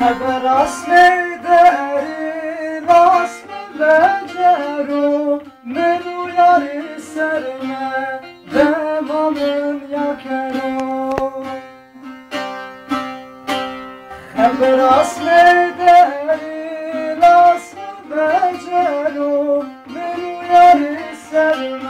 asme deri asme becero Menu yari serme demanın yakero Haber asme deri asme becero Menu yari serme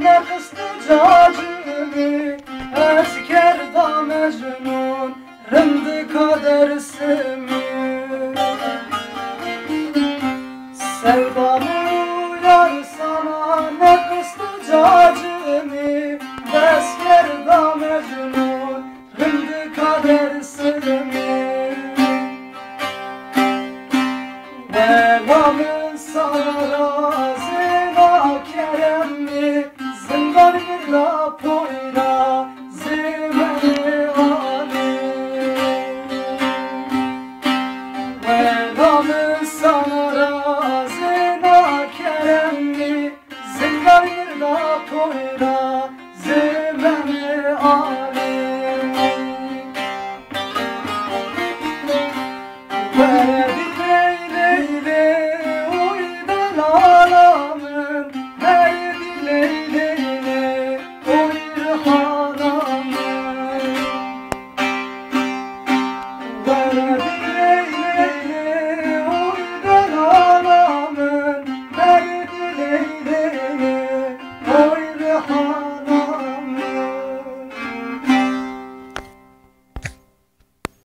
ne kıstı cacimi Esker da mecnun rındı kader simi Sevdamın uyar sana ne kıstı cacimi Esker da mecnun rındı kader zimeni ali